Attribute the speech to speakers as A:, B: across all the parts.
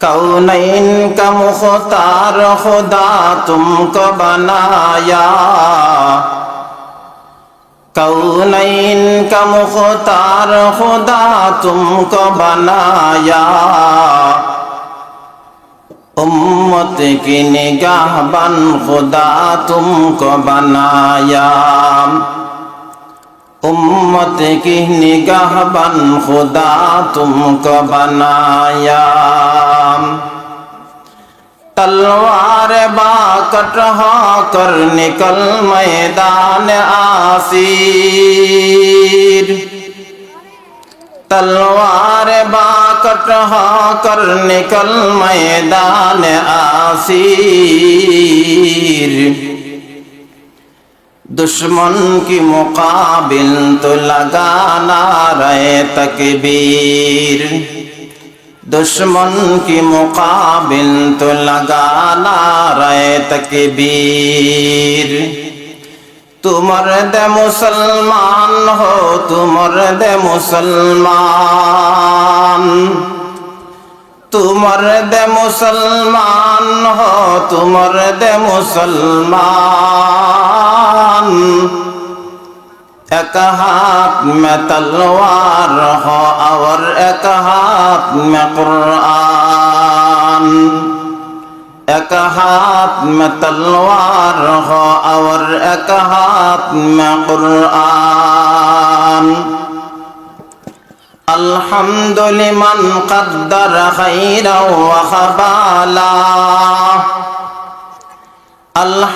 A: কৌনৈন কমুখ তার খুদা তুমক বনায়া। কৌনৈন কমুখ তার খুদা তুমক বনায়া উম্মত কি নিগাহ বন খুদা তুমক বনায়া। उम्मत की निगाह बन, खुदा तुमको बनाया। तलवार बाकट कर निकल मैदान आसीर। तलवार बाकट कर निकल मैदान आसीर। दुश्मन की मुकाबिल तो लगाना रहे तकबीर दुश्मन की मुकाबिल तो लगाना रहे तकबीर तुमर दे मुसलमान हो तुमर दे मुसलमान तुमर दे मुसलमान हो तुमर दे मुसलमान এক হাত মে তলোয়ার হো আর এক হাত মে কুরআন। এক হাত মে তলোয়ার হো আর এক হাত মে কুরআন। আলহামদুলিমান কদ্দার খাইরা ওয়া খাবালা।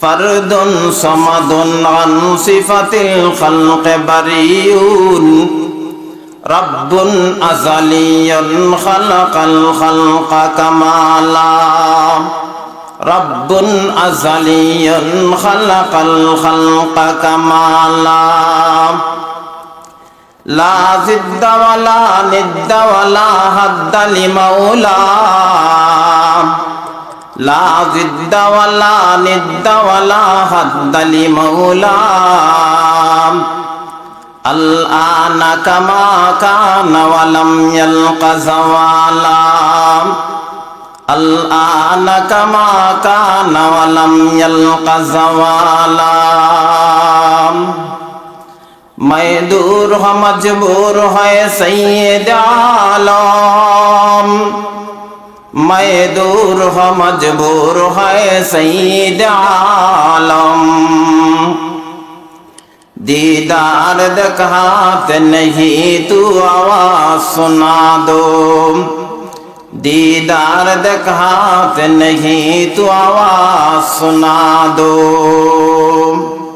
A: فرد صمد عن صفة الخلق بريء رب أزلي خلق الخلق كمالا رب أزلي خلق الخلق كمالا لا ضد ولا ند ولا حد لمولى لا ضد ولا ند ولا حد لمولام الآن كما كان ولم يلق زوالا. الآن كما كان ولم يلق زوالا. ميدور مجبور ہے سيد عالم. میں دور ہو مجبور ہے سید عالم دیدار دکھاتے نہیں تو آواز سنا دو دیدار دکھاتے نہیں تو آواز سنا دو